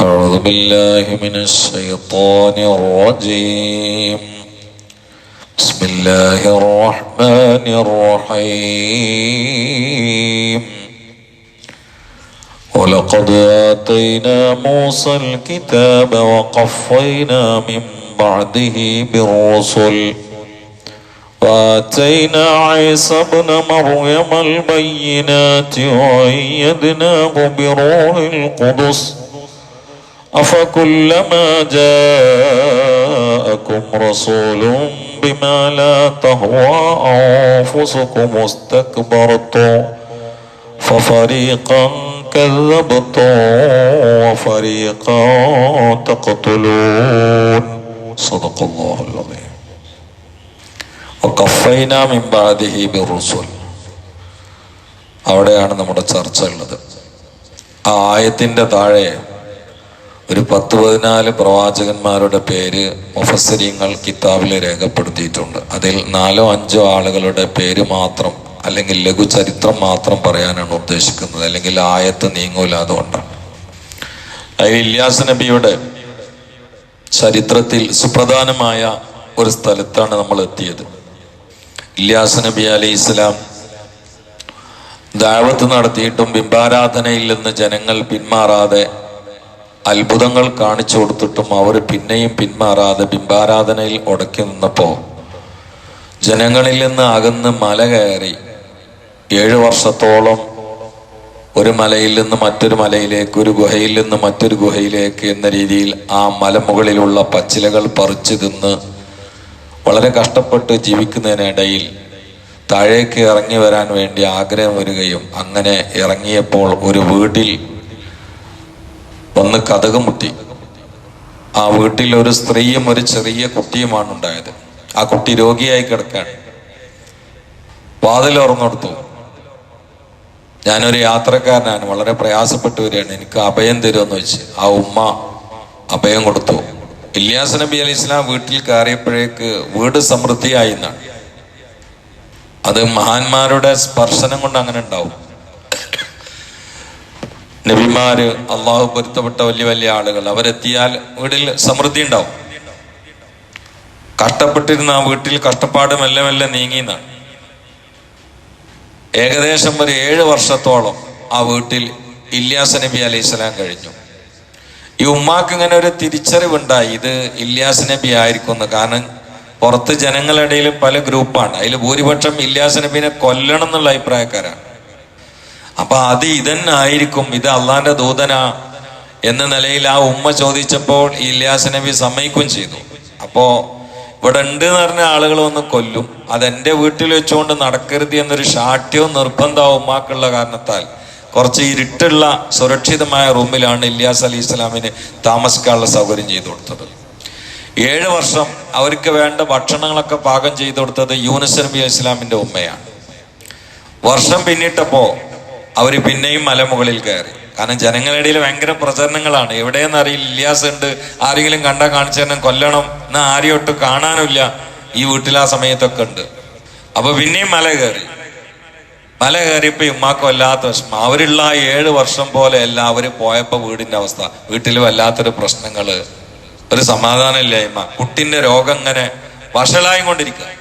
أعوذ بالله من الشيطان الرجيم. بسم الله الرحمن الرحيم. ولقد آتينا موسى الكتاب وقفينا من بعده بالرسل. وآتينا عيسى ابن مريم البينات وأيدناه بروح القدس. أفكلما جاءكم رسول بما لا تهوى أنفسكم استكبرتم ففريقا كذبتم وفريقا تقتلون صدق الله العظيم وقفينا من بعده بالرسل അവിടെയാണ് നമ്മുടെ ചർച്ച ഉള്ളത് ആ ആയത്തിന്റെ താഴെ ഒരു പത്ത് പതിനാല് പ്രവാചകന്മാരുടെ പേര് മുഫസരിങ്ങൾ കിതാബിൽ രേഖപ്പെടുത്തിയിട്ടുണ്ട്. അതിൽ നാലോ അഞ്ചോ ആളുകളുടെ പേര് മാത്രം അല്ലെങ്കിൽ ലഘു ചരിത്രം മാത്രം പറയാനാണ് ഉദ്ദേശിക്കുന്നത്. അല്ലെങ്കിൽ ആയത്ത് നീങ്ങൂല അതുകൊണ്ടാണ് അതിൽ ഇല്യാസ് നബിയുടെ ചരിത്രത്തിൽ സുപ്രധാനമായ ഒരു സ്ഥലത്താണ് നമ്മൾ എത്തിയത്. ഇല്യാസ് നബി അലി ഇസ്ലാം ദാവത്ത് നടത്തിയിട്ടും ബിംബാരാധനയിൽ നിന്ന് ജനങ്ങൾ പിന്മാറാതെ അത്ഭുതങ്ങൾ കാണിച്ചു കൊടുത്തിട്ടും അവർ പിന്നെയും പിന്മാറാതെ ബിംബാരാധനയിൽ ഉടക്കി നിന്നപ്പോൾ ജനങ്ങളിൽ നിന്ന് അകന്ന് മല കയറി ഏഴു വർഷത്തോളം ഒരു മലയിൽ നിന്ന് മറ്റൊരു മലയിലേക്ക് ഒരു ഗുഹയിൽ നിന്ന് മറ്റൊരു ഗുഹയിലേക്ക് എന്ന രീതിയിൽ ആ മലമുകളിലുള്ള പച്ചിലകൾ പറിച്ചു തിന്ന് വളരെ കഷ്ടപ്പെട്ട് ജീവിക്കുന്നതിനിടയിൽ താഴേക്ക് ഇറങ്ങി വരാൻ വേണ്ടി ആഗ്രഹം വരികയും അങ്ങനെ ഇറങ്ങിയപ്പോൾ ഒരു വീട്ടിൽ വന്ന് കഥകം മുട്ടി. ആ വീട്ടിൽ ഒരു സ്ത്രീയും ഒരു ചെറിയ കുട്ടിയുമാണ് ഉണ്ടായത്. ആ കുട്ടി രോഗിയായി കിടക്കാണ്. വാതിൽ ഉറന്നെടുത്തു ഞാനൊരു യാത്രക്കാരനാണ് വളരെ പ്രയാസപ്പെട്ടു വരികയാണ്. എനിക്ക് അഭയം തരുമെന്ന് വെച്ച് ആ ഉമ്മ അഭയം കൊടുത്തു. ഇല്യാസ് നബി അലി ഇസ്ലാം വീട്ടിൽ കയറിയപ്പോഴേക്ക് വീട് സമൃദ്ധിയായി എന്നാണ്. അത് മഹാന്മാരുടെ സ്പർശനം കൊണ്ട് അങ്ങനെ ഉണ്ടാവും. നബിമാര് അള്ളാഹു പൊരുത്തപ്പെട്ട വലിയ വലിയ ആളുകൾ. അവരെത്തിയാൽ വീട്ടിൽ സമൃദ്ധി ഉണ്ടാവും. കഷ്ടപ്പെട്ടിരുന്ന ആ വീട്ടിൽ കഷ്ടപ്പാട് മെല്ലെ മെല്ലെ നീങ്ങിയെന്നാണ് ഏകദേശം ഒരു ഏഴ് വർഷത്തോളം ആ വീട്ടിൽ ഇല്യാസ് നബി അലൈഹി സ്വലാം കഴിഞ്ഞു. ഈ ഉമ്മാക്ക് ഇങ്ങനെ ഒരു തിരിച്ചറിവുണ്ടായി. ഇത് ഇല്യാസ് നബി ആയിരിക്കുന്നു കാരണം പുറത്ത് ജനങ്ങളുടെ ഇടയിൽ പല ഗ്രൂപ്പാണ്. അതിൽ ഭൂരിപക്ഷം ഇല്യാസ് നബിനെ കൊല്ലണം എന്നുള്ള അഭിപ്രായക്കാരാണ്. അപ്പൊ അത് ഇതൻ ആയിരിക്കും. ഇത് അള്ളാന്റെ ദൂതനാ എന്ന നിലയിൽ ആ ഉമ്മ ചോദിച്ചപ്പോൾ ഇല്ലാസ് നബി സമ്മതിക്കുകയും ചെയ്തു. അപ്പോ ഇവിടെ ഉണ്ട് എന്ന് പറഞ്ഞ ആളുകൾ വന്ന് കൊല്ലും. അത് എന്റെ വീട്ടിൽ വെച്ചുകൊണ്ട് നടക്കരുത് എന്നൊരു ഷാഠ്യവും നിർബന്ധവും ഉമ്മാക്കുള്ള കാരണത്താൽ കുറച്ച് ഇരുട്ടുള്ള സുരക്ഷിതമായ റൂമിലാണ് ഇല്യാസ് അലി ഇസ്ലാമിന് താമസിക്കാനുള്ള സൗകര്യം ചെയ്തു കൊടുത്തത്. ഏഴ് വർഷം അവർക്ക് വേണ്ട ഭക്ഷണങ്ങളൊക്കെ പാകം ചെയ്തു കൊടുത്തത് യൂനസ് നബി ഇസ്ലാമിന്റെ ഉമ്മയാണ്. വർഷം പിന്നിട്ടപ്പോ അവർ പിന്നെയും മലമുകളിൽ കയറി. കാരണം ജനങ്ങളുടെ ഇടയിൽ ഭയങ്കര പ്രചരണങ്ങളാണ്. എവിടെയെന്ന് അറിയില്ല. ഇല്ലാസ് ഉണ്ട്. ആരെങ്കിലും കണ്ടാ കാണിച്ചു തന്നെ കൊല്ലണം എന്നാ ആരെയും ഒട്ടും കാണാനില്ല ഈ വീട്ടിൽ ആ സമയത്തൊക്കെ ഉണ്ട്. അപ്പൊ പിന്നെയും മല കയറി. മല കയറിയപ്പോ ഉമ്മാക്ക് വല്ലാത്ത വിഷമം. അവരുള്ള ആ ഏഴ് വർഷം പോലെ അല്ല അവർ പോയപ്പോ വീടിന്റെ അവസ്ഥ. വീട്ടിൽ വല്ലാത്തൊരു പ്രശ്നങ്ങൾ. ഒരു സമാധാനമില്ലായ്മ. കുട്ടിന്റെ രോഗം ഇങ്ങനെ വഷളായി കൊണ്ടിരിക്കുക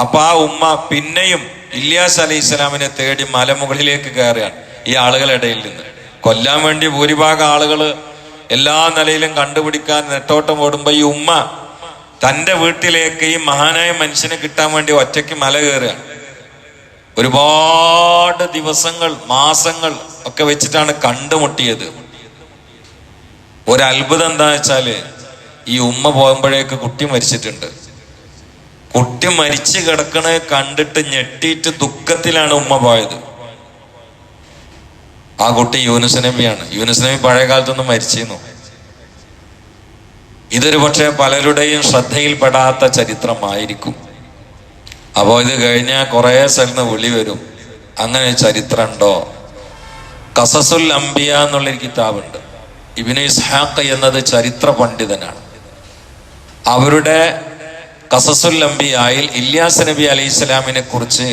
അപ്പൊ ആ ഉമ്മ പിന്നെയും ഇല്യാസ് അലൈഹി ഇസ്ലാമിനെ തേടി മലമുകളിലേക്ക് കയറുകയാണ് ഈ ആളുകളിടയിൽ നിന്ന്. കൊല്ലാൻ വേണ്ടി ഭൂരിഭാഗം ആളുകൾ എല്ലാ നിലയിലും കണ്ടുപിടിക്കാൻ നെട്ടോട്ടം ഓടുമ്പോ ഈ ഉമ്മ തന്റെ വീട്ടിലേക്ക് ഈ മഹാനായ മനുഷ്യനെ കിട്ടാൻ വേണ്ടി ഒറ്റയ്ക്ക് മല കയറുകയാണ്. ഒരുപാട് ദിവസങ്ങൾ മാസങ്ങൾ ഒക്കെ വെച്ചിട്ടാണ് കണ്ടുമുട്ടിയത്. ഒരത്ഭുതം എന്താ വെച്ചാൽ ഈ ഉമ്മ പോകുമ്പോഴേക്ക് കുട്ടി മരിച്ചിട്ടുണ്ട്. കുട്ടി മരിച്ചു കിടക്കണേ കണ്ടിട്ട് ഞെട്ടിയിട്ട് ദുഃഖത്തിലാണ് ഉമ്മ പോയത്. ആ കുട്ടി യൂനുസ് നബിയാണ്. യൂനുസ് നബി പഴയ കാലത്തൊന്നും മരിച്ചിരുന്നു. ഇതൊരു പക്ഷേ പലരുടെയും ശ്രദ്ധയിൽപ്പെടാത്ത ചരിത്രമായിരിക്കും. അപ്പോൾ ഇത് കഴിഞ്ഞാൽ കുറേ സ്ഥലത്ത് വിളി വരും. അങ്ങനെ ചരിത്രം ഉണ്ടോ കസസുൽ അംബിയ എന്നുള്ളൊരു കിതാബുണ്ട്. ഇബിന് ഇസ്ഹാഖ് എന്നത് ചരിത്ര പണ്ഡിതനാണ്. അവരുടെ കസസുൽ അംബിയായിൽ ഇല്യാസ് നബി അലൈഹി സ്വലാമിനെ കുറിച്ച്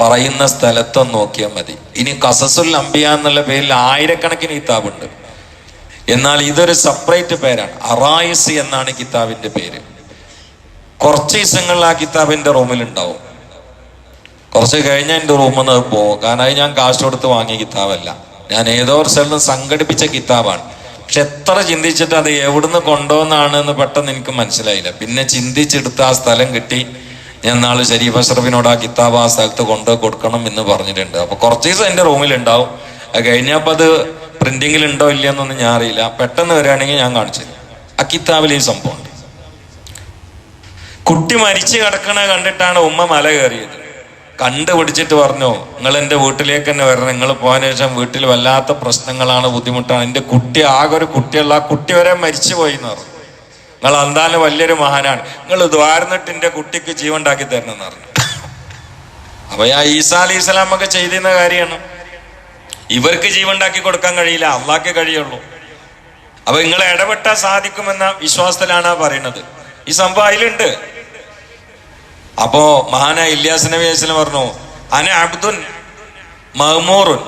പറയുന്ന സ്ഥലത്തൊന്ന് നോക്കിയാൽ മതി. ഇനി കസസുൽ അംബിയ എന്നുള്ള പേരിൽ ആയിരക്കണക്കിന് കിതാബുണ്ട്. എന്നാൽ ഇതൊരു സെപ്പറേറ്റ് പേരാണ്. അറായിസ് എന്നാണ് കിതാബിന്റെ പേര്. കുറച്ച് ദിവസങ്ങളിൽ ആ കിതാബിന്റെ റൂമിൽ ഉണ്ടാവും. കുറച്ച് കഴിഞ്ഞാൽ എന്റെ റൂമിൽ നിന്ന് പോകും കാരണം അത് ഞാൻ കാശ് കൊടുത്ത് വാങ്ങിയ കിതാബല്ല. ഞാൻ ഏതോ ഒരു സ്ഥലത്ത് സംഘടിപ്പിച്ച കിതാബാണ്. പക്ഷെ എത്ര ചിന്തിച്ചിട്ട് അത് എവിടുന്ന് കൊണ്ടുവന്നാണ് എന്ന് പെട്ടെന്ന് എനിക്ക് മനസ്സിലായില്ല. പിന്നെ ചിന്തിച്ചെടുത്ത് ആ സ്ഥലം കിട്ടി. ഞാൻ നാളെ ഷരീഫ് അഷ്റഫിനോട് ആ കിതാബ് ആ സ്ഥലത്ത് കൊണ്ടു കൊടുക്കണം എന്ന് പറഞ്ഞിട്ടുണ്ട്. അപ്പൊ കുറച്ച് ദിവസം റൂമിൽ ഉണ്ടാവും അത് കഴിഞ്ഞപ്പോൾ അത് പ്രിന്റിങ്ങിൽ ഉണ്ടോ ഇല്ലയെന്നൊന്നും ഞാൻ അറിയില്ല. പെട്ടെന്ന് വരികയാണെങ്കിൽ ഞാൻ കാണിച്ചു ആ കിതാബിൽ ഈ സംഭവം കുട്ടി മരിച്ചു കിടക്കണ കണ്ടിട്ടാണ് ഉമ്മ മല കയറിയത്. കണ്ടുപിടിച്ചിട്ട് പറഞ്ഞു നിങ്ങൾ എന്റെ വീട്ടിലേക്ക് തന്നെ വരണം. നിങ്ങൾ പോയതിനു ശേഷം വീട്ടിൽ വല്ലാത്ത പ്രശ്നങ്ങളാണ് ബുദ്ധിമുട്ടാണ്. എന്റെ കുട്ടി ആകെ ഒരു കുട്ടിയുള്ള ആ കുട്ടി വരെ മരിച്ചു പോയി എന്ന് പറഞ്ഞു. നിങ്ങൾ എന്തായാലും വലിയൊരു മഹാനാണ്. നിങ്ങൾ ദ്വാരന്നിട്ട് എന്റെ കുട്ടിക്ക് ജീവൻ ഉണ്ടാക്കി തരണം എന്ന് പറഞ്ഞു. അപ്പൊ ആ ഈസാ അലി ഇസ്ലാം ഒക്കെ ചെയ്തിരുന്ന കാര്യമാണ്. ഇവർക്ക് ജീവൻ ഉണ്ടാക്കി കൊടുക്കാൻ കഴിയില്ല. അള്ളാഹ്ക്ക് കഴിയുള്ളൂ. അപ്പൊ നിങ്ങൾ ഇടപെട്ടാൽ സാധിക്കുമെന്ന വിശ്വാസത്തിലാണ് പറയുന്നത്. ഈ സംഭവം അതിലുണ്ട്. അപ്പോ മഹാന ഇല്യാസ് നബി അസ്ലം പറഞ്ഞു അന അബ്ദുൻ മഹ്മൂറുൻ.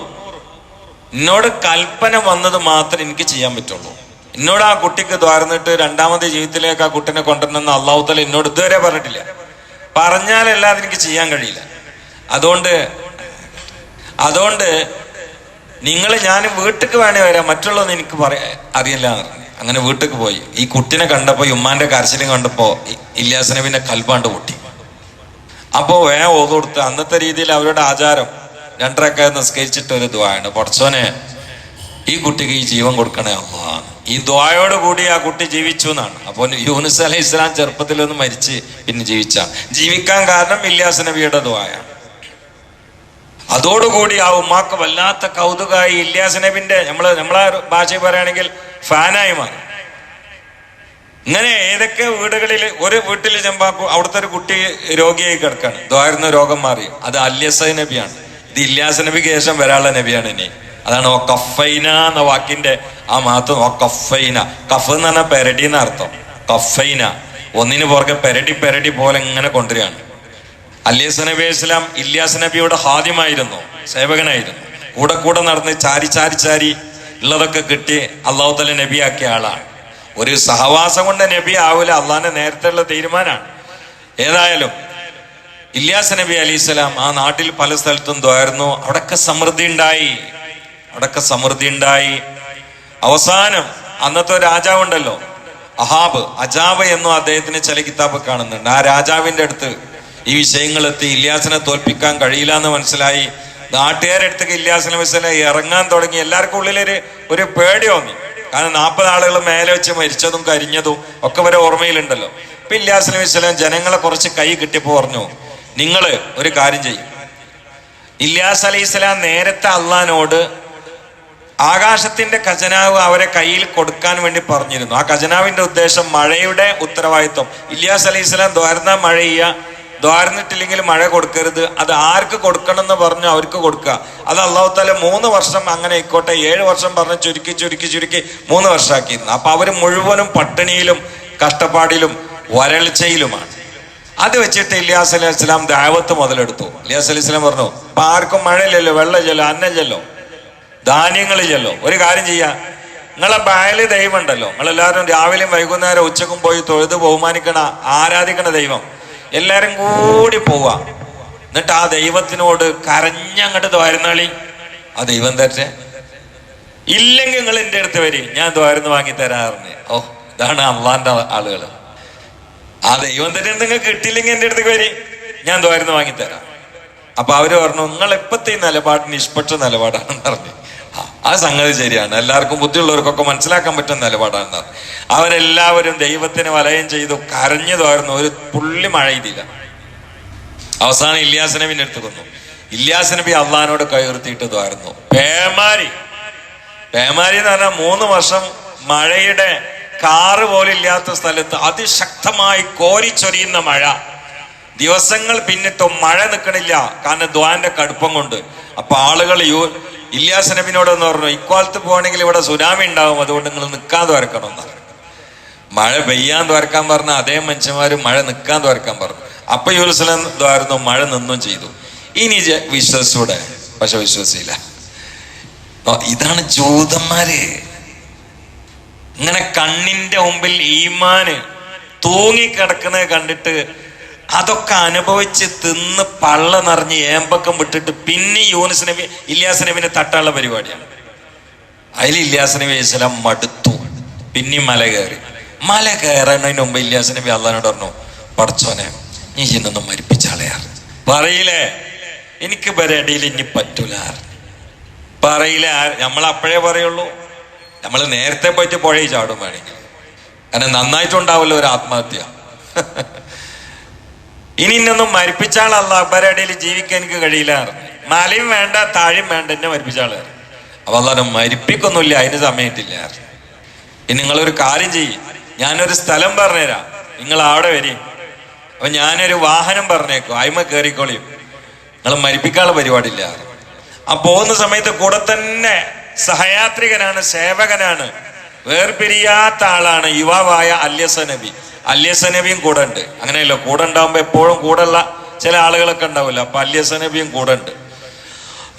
എന്നോട് കൽപ്പന വന്നത് മാത്രം എനിക്ക് ചെയ്യാൻ പറ്റുള്ളൂ. എന്നോട് ആ കുട്ടിക്ക് ദ്വാരന്നിട്ട് രണ്ടാമത്തെ ജീവിതത്തിലേക്ക് ആ കുട്ടിനെ കൊണ്ടുവരണമെന്ന് അള്ളാഹുത്തല എന്നോട് ഇതുവരെ പറഞ്ഞിട്ടില്ല. പറഞ്ഞാലല്ലാതെ എനിക്ക് ചെയ്യാൻ കഴിയില്ല. അതുകൊണ്ട് അതുകൊണ്ട് നിങ്ങൾ ഞാൻ വീട്ടിക്ക് വേണേ വരാം മറ്റുള്ളത് എനിക്ക് പറയാ അറിയില്ല അങ്ങനെ വീട്ടിക്ക് പോയി. ഈ കുട്ടിനെ കണ്ടപ്പോ ഈ ഉമ്മാന്റെ കരച്ചിലും കണ്ടപ്പോ ഇ- ഇല്യാസ് നബിന്റെ കൽപ്പാണ്ട് പൊട്ടി. അപ്പോ വേ ഓത് കൊടുത്ത് അന്നത്തെ രീതിയിൽ അവരുടെ ആചാരം രണ്ടരക്കെ നിസ്കരിച്ചിട്ട് ഒരു ദ്വായാണ് പഠിച്ചോനെ ഈ കുട്ടിക്ക് ഈ ജീവൻ കൊടുക്കണേ അള്ളാ ഈ ദ്വായോട് കൂടി ആ കുട്ടി ജീവിച്ചു എന്നാണ്. അപ്പോൾ യൂനിസ് അലൈഹി ഇസ്ലാം ചെറുപ്പത്തിൽ ഒന്ന് മരിച്ച് പിന്നെ ജീവിച്ച. ജീവിക്കാൻ കാരണം ഇല്യാസ് നബിയുടെ ദ്വായാണ് അതോടുകൂടി ആ ഉമ്മാക്ക് വല്ലാത്ത കൗതുകമായി ഇല്യാസ് നബിന്റെ നമ്മൾ നമ്മളെ ഭാഷയിൽ പറയുകയാണെങ്കിൽ ഫാനായി മാറി. ഇങ്ങനെ ഏതൊക്കെ വീടുകളിൽ ഒരു വീട്ടിൽ ചെമ്പാക്കു അവിടുത്തെ ഒരു കുട്ടി രോഗിയായി കിടക്കാണ്. ദ്വാരുന്ന രോഗം മാറി. അത് അല്യസ നബിയാണ്. ഇത് ഇല്ലാസ നബിക്ക് ശേഷം വരാനുള്ള നബിയാണ് ഇനി. അതാണ് ഓ കഫൈന എന്ന വാക്കിന്റെ ആ മഹത്വം. ഓ കഫൈന. കഫ് എന്ന് പറഞ്ഞാൽ പെരടി എന്ന അർത്ഥം. കഫൈന. ഒന്നിന് പുറകെ പെരടി പെരടി പോലെ ഇങ്ങനെ കൊണ്ടുവരികയാണ്. അല്ലിയസ് നബി ഇസ്ലാം ഇല്യാസ് നബിയുടെ ഹാദ്യമായിരുന്നു സേവകനായിരുന്നു. കൂടെ കൂടെ നടന്ന് ചാരി ചാരി ചാരി ഉള്ളതൊക്കെ കിട്ടി അള്ളാഹുത്തല നബിയാക്കിയ ആളാണ്. ഒരു സഹവാസം കൊണ്ട് നബി ആവൂല അള്ളാന്റെ നേരത്തെ ഉള്ള തീരുമാനമാണ് ഏതായാലും ഇല്യാസ് നബി അലി ഇസ്ലാം ആ നാട്ടിൽ പല സ്ഥലത്തും അവിടെ അവിടൊക്കെ സമൃദ്ധി ഉണ്ടായി. അവിടൊക്കെ സമൃദ്ധി ഉണ്ടായി. അവസാനം അന്നത്തെ രാജാവ് ഉണ്ടല്ലോ അഹാബ് അജാബ് എന്നും അദ്ദേഹത്തിന് ചില കിതാബ് കാണുന്നുണ്ട്. ആ രാജാവിന്റെ അടുത്ത് ഈ വിഷയങ്ങൾ എത്തി ഇല്യാസിനെ തോൽപ്പിക്കാൻ കഴിയില്ല എന്ന് മനസ്സിലായി. നാട്ടുകാരുടെ അടുത്തേക്ക് ഇല്യാസ് നബി വസ്ലാം ഇറങ്ങാൻ തുടങ്ങി. എല്ലാവർക്കും ഉള്ളിലൊരു ഒരു പേടി തോന്നി. കാരണം നാൽപ്പത് ആളുകൾ മേലെ വെച്ച് മരിച്ചതും കരിഞ്ഞതും ഒക്കെ വരെ ഓർമ്മയിലുണ്ടല്ലോ. ഇപ്പൊ ഇല്യാസ് നബി ജനങ്ങളെ കുറച്ച് കൈ കിട്ടിയപ്പോ പറഞ്ഞു നിങ്ങൾ ഒരു കാര്യം ചെയ്യും. ഇല്ലാസ് അലൈഹി സ്വലാം നേരത്തെ അള്ളഹാനോട് ആകാശത്തിന്റെ ഖജനാവ് അവരെ കയ്യിൽ കൊടുക്കാൻ വേണ്ടി പറഞ്ഞിരുന്നു. ആ ഖജനാവിന്റെ ഉദ്ദേശം മഴയുടെ ഉത്തരവാദിത്വം. ഇല്ലാസ് അലൈഹി സ്വലാം ദ്വാരന്ന മഴ ചെയ്യുക ദ്വാരന്നിട്ടില്ലെങ്കിൽ മഴ കൊടുക്കരുത്. അത് ആർക്ക് കൊടുക്കണം എന്ന് പറഞ്ഞു അവർക്ക് കൊടുക്കുക. അത് അള്ളാഹു താല മൂന്ന് വർഷം അങ്ങനെ ആയിക്കോട്ടെ ഏഴ് വർഷം പറഞ്ഞ് ചുരുക്കി ചുരുക്കി ചുരുക്കി മൂന്ന് വർഷമാക്കിയിരുന്നു. അപ്പൊ അവർ മുഴുവനും പട്ടിണിയിലും കഷ്ടപ്പാടിലും വരൾച്ചയിലുമാണ്. അത് വെച്ചിട്ട് ഇല്ലാസ് അലൈഹി സ്വലാം ദാവത്ത് മുതലെടുത്തു. ഇല്ലാസ് അലൈഹി സ്വലാം പറഞ്ഞു അപ്പൊ ആർക്കും മഴയില്ലല്ലോ വെള്ളമില്ലല്ലോ അന്നമില്ലല്ലോ ധാന്യങ്ങളില്ലല്ലോ ഒരു കാര്യം ചെയ്യാം നിങ്ങളെ ബാൽ ദൈവം ഉണ്ടല്ലോ. നിങ്ങളെല്ലാവരും രാവിലെയും വൈകുന്നേരം ഉച്ചക്കും പോയി തൊഴുത് ബഹുമാനിക്കണ ആരാധിക്കണ ദൈവം. എല്ലാരും കൂടി പോവുക എന്നിട്ട് ആ ദൈവത്തിനോട് കരഞ്ഞങ്ങോട്ട് ദ്വാരുന്നാളി ആ ദൈവം തരട്ടെ ഇല്ലെങ്കിൽ നിങ്ങൾ എന്റെ അടുത്ത് വരും. ഞാൻ ദ്വാരുന്ന് വാങ്ങി തരാറിന് ഓ ഇതാണ് അള്ളാന്റെ ആളുകൾ ആ ദൈവം തന്നെ നിങ്ങൾക്ക് കിട്ടിയില്ലെങ്കിൽ എന്റെ അടുത്ത് വരും. ഞാൻ ദ്വാരുന്ന് വാങ്ങി തരാം അപ്പൊ അവർ പറഞ്ഞു നിങ്ങൾ ഇപ്പത്തെ നിലപാടിന് ഇഷ്ടപ്പെട്ട നിലപാടാണെന്ന് പറഞ്ഞു. ആ, സംഗതി ശരിയാണ്. എല്ലാവർക്കും ബുദ്ധിയുള്ളവർക്കൊക്കെ മനസ്സിലാക്കാൻ പറ്റുന്ന നിലപാടാണ് അവരെല്ലാവരും ദൈവത്തിന് വലയം ചെയ്തു കരഞ്ഞു തോർന്നു ഒരു പുള്ളി മഴ ചെയ്തില്ല അവസാനം ഇല്യാസ് നബിന്റെ അടുത്ത് കൊന്നു. ഇല്യാസ് നബി അള്ളഹാനോട് കയർത്തിയിട്ട് തോർന്നു പേമാരി. പേമാരി എന്ന് പറഞ്ഞാൽ മൂന്ന് വർഷം മഴയുടെ കാറ് പോലും ഇല്ലാത്ത സ്ഥലത്ത് അതിശക്തമായി കോരിച്ചൊരിയുന്ന മഴ. ദിവസങ്ങൾ പിന്നിട്ടും മഴ നിൽക്കണില്ല കാരണം ദ്വാന്റെ കടുപ്പം കൊണ്ട്. അപ്പൊ ആളുകൾ ഇല്യാസ് നബിനോട് എന്ന് പറഞ്ഞു ഇക്കാലത്ത് പോകണമെങ്കിൽ ഇവിടെ സുനാമി ഉണ്ടാവും അതുകൊണ്ട് നിങ്ങൾ നിൽക്കാൻ തുറക്കണം എന്ന് മഴ പെയ്യാൻ തുറക്കാൻ പറഞ്ഞ അതേ മനുഷ്യന്മാർ മഴ നിൽക്കാൻ തുറക്കാൻ പറഞ്ഞു. അപ്പൊ യൂറുസലം ദ്വാരുന്നു മഴ നിന്നും ചെയ്തു. ഇനി വിശ്വസിച്ചൂടെ? പക്ഷെ വിശ്വസിച്ചില്ല. ഓ, ഇതാണ് ജൂതന്മാര്. ഇങ്ങനെ കണ്ണിന്റെ മുമ്പിൽ ഈമാന് തൂങ്ങിക്കിടക്കുന്നത് കണ്ടിട്ട് അതൊക്കെ അനുഭവിച്ച് തിന്ന് പള്ള നിറഞ്ഞ് ഏമ്പക്കം വിട്ടിട്ട് പിന്നെ യൂനിസ് നബി ഇല്യാസ് നബിനെ തട്ടാനുള്ള പരിപാടിയാണ്. അതിൽ ഇല്യാസ് നബി ഇസ്ലാം മടുത്തു. പിന്നെ മല കയറി. മല കയറുന്നതിന് മുമ്പ് ഇല്യാസ് നബി അള്ളഹാനോട് പറഞ്ഞു പടച്ചോനെ നീ ഇന്നൊന്ന് മരിപ്പിച്ചാളയാർ പറയില്ലേ? എനിക്ക് ഇടയിൽ ഇനി പറ്റൂല പറയില്ല? നമ്മൾ അപ്പോഴേ പറയുള്ളൂ. നമ്മൾ നേരത്തെ പോയിട്ട് പുഴയിൽ ചാടും വേണമെങ്കിൽ. കാരണം നന്നായിട്ടുണ്ടാവല്ലോ ഒരു ആത്മഹത്യ. ഇനി ഇന്നൊന്നും മരിപ്പിച്ചാളല്ല അക്ബരുടെ ഇടയിൽ ജീവിക്കാൻ എനിക്ക് കഴിയില്ല മലയും വേണ്ട താഴെയും വേണ്ട എന്നെ മരിപ്പിച്ചാൾ അപ്പൊ അല്ലാതെ മരിപ്പിക്കൊന്നുമില്ല അതിന് സമയത്തില്ല ഇനി നിങ്ങളൊരു കാര്യം ചെയ്യും. ഞാനൊരു സ്ഥലം പറഞ്ഞുതരാം. നിങ്ങൾ അവിടെ വരും അപ്പൊ ഞാനൊരു വാഹനം പറഞ്ഞേക്കും അയിമ കയറിക്കോളിയും നിങ്ങൾ മരിപ്പിക്കാനുള്ള പരിപാടിയില്ല ആ പോകുന്ന സമയത്ത് കൂടെ തന്നെ സഹയാത്രികനാണ് സേവകനാണ് വേർപിരിയാത്ത ആളാണ് യുവാവായ അല്യസ നബി. അല്യസ നബിയും കൂടെ ഉണ്ട്. അങ്ങനെയല്ലോ കൂടെ ഉണ്ടാകുമ്പോ എപ്പോഴും കൂടെയുള്ള ചില ആളുകളൊക്കെ ഉണ്ടാവില്ല. അപ്പൊ അല്യസ നബിയും കൂടെ ഉണ്ട്.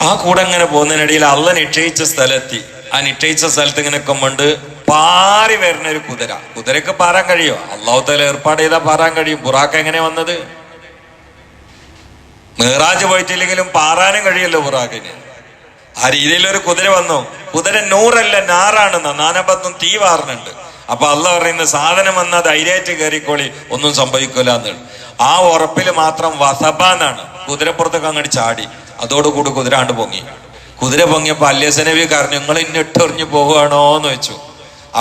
ആ കൂടെ ഇങ്ങനെ പോകുന്നതിനിടയിൽ അള്ള നിശ്ചയിച്ച സ്ഥലത്തി. ആ നിശ്ചയിച്ച സ്ഥലത്ത് ഇങ്ങനെ കൊണ്ട് പാറി വരുന്ന ഒരു കുതിര. കുതിരക്ക് പാറാൻ കഴിയോ? അള്ളാഹു ഏർപ്പാട് ചെയ്താൽ പാറാൻ കഴിയും. ബുറാക്ക് എങ്ങനെ വന്നത്? മേറാജ് പോയിട്ടില്ലെങ്കിലും പാറാനും കഴിയല്ലോ ബുറാക്കിന് ആ രീതിയിൽ ഒരു കുതിര വന്നു. കുതിര നൂറല്ല നാറാണെന്ന. നാനപത്തും തീ വാറുന്നുണ്ട് അപ്പൊ അല്ല പറയുന്ന സാധനം വന്നാൽ ധൈര്യമായിട്ട് കയറിക്കോളി ഒന്നും സംഭവിക്കില്ല എന്ന്. ആ ഉറപ്പിൽ മാത്രം വസബാന്നാണ് കുതിരപ്പുറത്തൊക്കെ അങ്ങോട്ട് ചാടി. അതോടുകൂടി കുതിര ആണ്ട് പൊങ്ങി. കുതിര പൊങ്ങിയപ്പോ അല്യസനവി കാരണം നിങ്ങൾ ഇന്നിട്ടെറിഞ്ഞു പോവുകയാണോ? എന്ന് വെച്ചു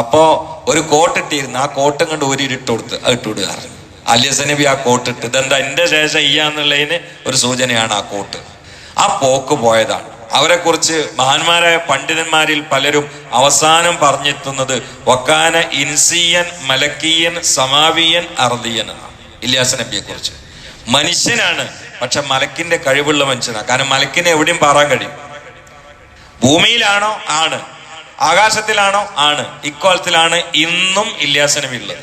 അപ്പോ ഒരു കോട്ട് ഇട്ടിരുന്നു. ആ കോട്ടും കണ്ട് ഒരു ഇട്ട് കൊടുത്ത് ഇട്ടുവിടുക അല്യസനബി ആ കോട്ടിട്ട് ഇതെന്താ എന്റെ ശേഷം ഇയ്യാന്നുള്ളതിന് ഒരു സൂചനയാണ് ആ കോട്ട്. ആ പോക്ക് പോയതാണ്. അവരെ കുറിച്ച് മഹാന്മാരായ പണ്ഡിതന്മാരിൽ പലരും അവസാനം പറഞ്ഞെത്തുന്നത് വക്കാന ഇൻസിയൻ മലക്കിയൻ സമാവിയൻ അർദിയൻ എന്നാണ്. ഇല്യാസ് നബിയെ കുറിച്ച് മനുഷ്യനാണ് പക്ഷെ മലക്കിന്റെ കഴിവുള്ള മനുഷ്യനാണ്. കാരണം മലക്കിനെ എവിടെയും പാറാൻ കഴിയും. ഭൂമിയിലാണോ? ആണ്. ആകാശത്തിലാണോ? ആണ്. ഇക്കോലത്തിലാണ് ഇന്നും ഇല്യാസ് നബി ഉള്ളത്.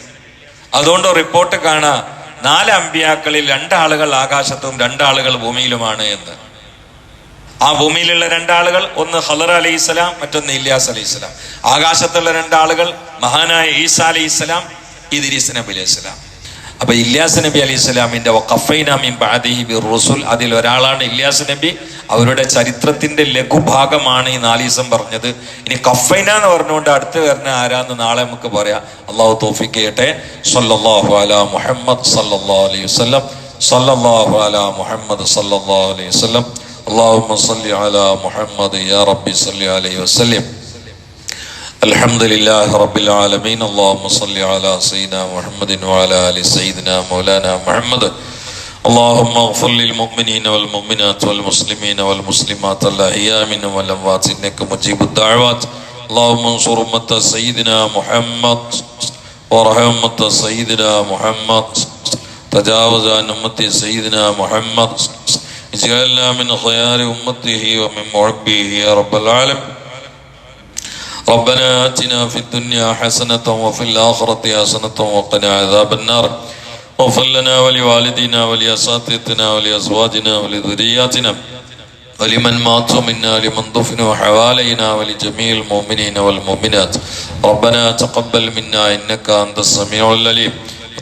അതുകൊണ്ട് റിപ്പോർട്ട് കാണാ നാല് അമ്പിയാക്കളിൽ രണ്ടാളുകൾ ആകാശത്തും രണ്ടാളുകൾ ഭൂമിയിലുമാണ് എന്ന്. ആ ഭൂമിയിലുള്ള രണ്ടാളുകൾ ഒന്ന് ഹലർ അലൈഹി സ്വലാം മറ്റൊന്ന് ഇല്യാസ് അലൈഹി സ്വലാം ആകാശത്തുള്ള രണ്ടാളുകൾ മഹാനായ ഈസ അലൈഹി സ്വലാം ഇദിരിസ് നബി അലൈഹി സ്വലാം അപ്പൊ ഇല്യാസ് നബി അലൈഹി സ്വലാമിന്റെ റുസുൽ അതിൽ ഒരാളാണ് ഇല്യാസ് നബി. അവരുടെ ചരിത്രത്തിന്റെ ലഘുഭാഗമാണ് ഈ നാലീസം പറഞ്ഞത്. ഇനി കഫൈന എന്ന് പറഞ്ഞുകൊണ്ട് അടുത്ത് വരുന്ന ആരാന്ന് നാളെ നമുക്ക് പറയാം. അള്ളാഹു തോഫിക്ക് ചെയ്യട്ടെ. സല്ലല്ലാഹു അലാ മുഹമ്മദ് സല്ലാ അലൈഹി വസല്ലം. സല്ലല്ലാഹു അലാ മുഹമ്മദ് സല്ലാ അലൈഹി വസല്ലം. اللهم صل على محمد يا ربي صل عليه وسلم. الحمد لله رب العالمين. اللهم صل على سيدنا محمد وعلى آل سيدنا مولانا محمد. اللهم اغفر للمؤمنين والمؤمنات والمسلمين والمسلمات الأحياء منهم والاموات إنك مجيب الدعوات. اللهم انصر أمة سيدنا محمد. وارحم أمة سيدنا محمد. تجاوز عن أمة سيدنا محمد. اجعلنا من خيار أمته ومن محبه يا رب العالمين. ربنا آتنا في الدنيا حسنة وفي الآخرة حسنة وقنا عذاب النار. واغفر لنا ولوالدينا ولأساتذتنا ولأزواجنا ولذرياتنا. ولمن ماتوا منا لمن دفنوا حوالينا ولجميع المؤمنين والمؤمنات. ربنا تقبل منا إنك أنت السميع العليم.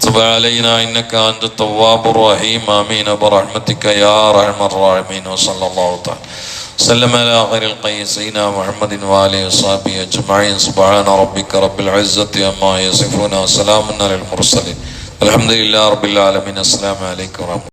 وتب علينا إنك أنت التواب الرحيم. آمين. برحمتك يا أرحم الراحمين. وصلى الله تعالى سلم على خير القيس سيدنا محمد وآله وصحبه أجمعين. سبحان ربك رب العزة عما يصفون. وسلام على المرسلين. الحمد لله رب العالمين. السلام عليكم ورحمة